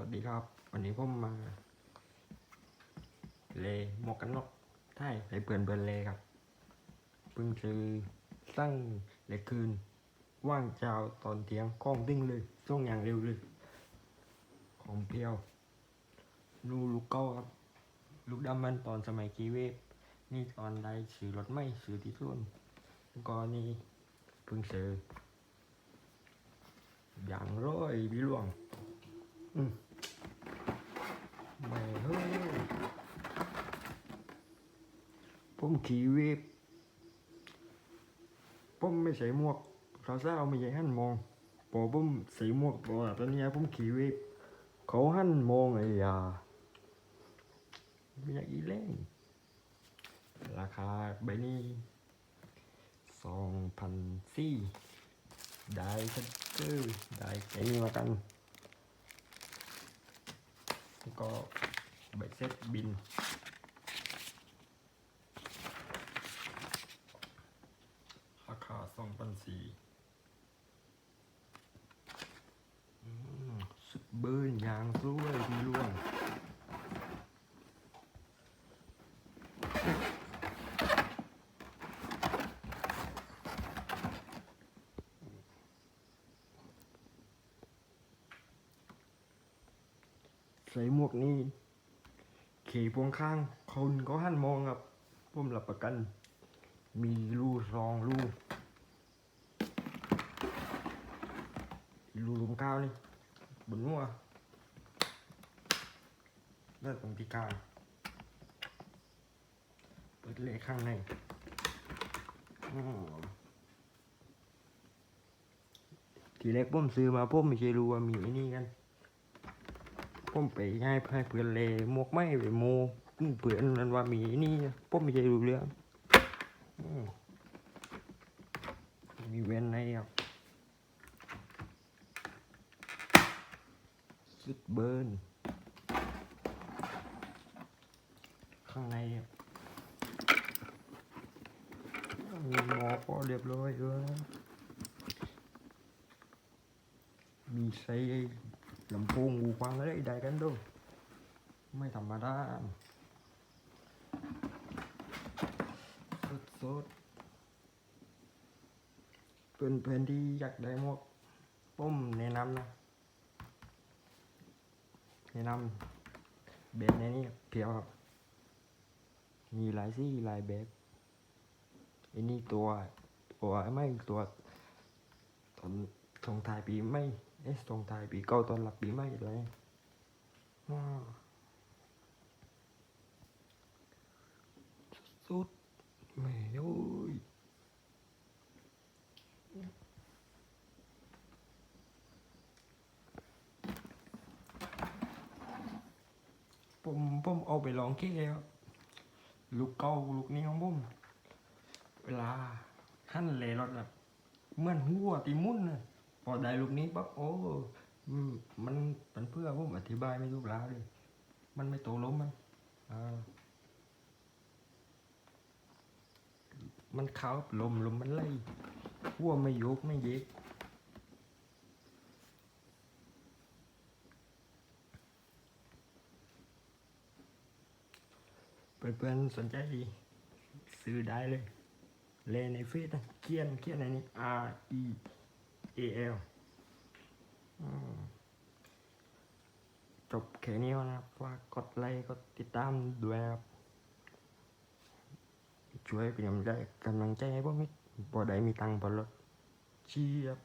วัสดีครับ วันนี้ผมมา เลหมวกกันน็อกใช่ให้เปื่อนเปื่อนเลครับเพิ่งซื้อสั่งเลคืน ว่างเจ้าตอนเที่ยงกล้องดิ้งเลยส่วงอย่างเร็วเลย ของเพียวลูลูกเก้าครับ ลูกดำมันตอนสมัยกีเวฟนี่ตอนใดซื้อรถไม่ซื้อที่ส่วนแล้วก็นี่เพิ่งซื้ออย่างร้อยพี่หลวง ไม่เฮ้ยผมขี่เวฟผมไม่ใส่หมวกเขาเศร้าไม่ใช่หันมองพอผมใส่หมวกตัวตอนนี้ผมขี่เวฟเขาหันมองไอ้ยาไม่อยากอีเล่นราคาใบนี้สองพันสี่ได้สักเกอได้ไอ้นี่มากัน แล้วก็ใบเซ็ตบิน ราคาสองพันสี่สุดเบิร์นยางสวยพี่ล่วง ใส่หมวกนี้ขี่พวงข้างคนก็หันมองครับผมรับประกัน มีรูซองรูรูลมก้าวนี่บนหัวแล้วตรงที่กลางเปิดเลขข้างในทีแรกผมซื้อมาผมไม่ใช่รู้ว่ามีไอ้นี่กัน ผมไปให้ให้เพื่อนเลยหมวกไม่ไปโมเพื่อนมันว่ามีนี่ผมไม่ใช่รู้เรื่องมีเว้นในครับสุดเบิร์นข้างในครับมีหมอก็เรียบร้อยเลยมีไซ ลำโพงหูฟังอะไรได้กันด้วยไม่ธรรมดาสุดสุดๆเป็นเพื่อนที่อยากได้หมวกผมแนะนำนะแนะนำเบสในนี้เพียวครับ มีหลายซี่หลายแบบอันนี้ตัวตัวไม่ตัวตอนทงทายปีไม่ เอ๊ะทงทายปีเก่าตอนหลับปีใหม่เลยอ้าวสุดๆไม่โอ้ยผมผมเอาไปลองคิดแล้ว ลูกเก่าลูกนี้ของผมเวลาขั้นเลรถแบบเหมื่อนหัวตีมุ่นน่ะ พอได้ลูกนี้ปั๊บโอ้มันมันเพื่อผมอธิบายไม่ถูกแล้วเลยมันไม่โตล้มมันมันเขาลมลมมันไล่หัวไม่ยกไม่เย็กเพื่อนๆสนใจซื้อได้เลยเลในเฟซนะเขียนเขียนในนี้ R E A L อืมจบแค่นี้แล้วนะครับฝากกดไลค์กดติดตามด้วยครับช่วยเป็นกำลังใจกำลังใจให้พวกมิตรบอได้มีตังค์พอลดเชียบ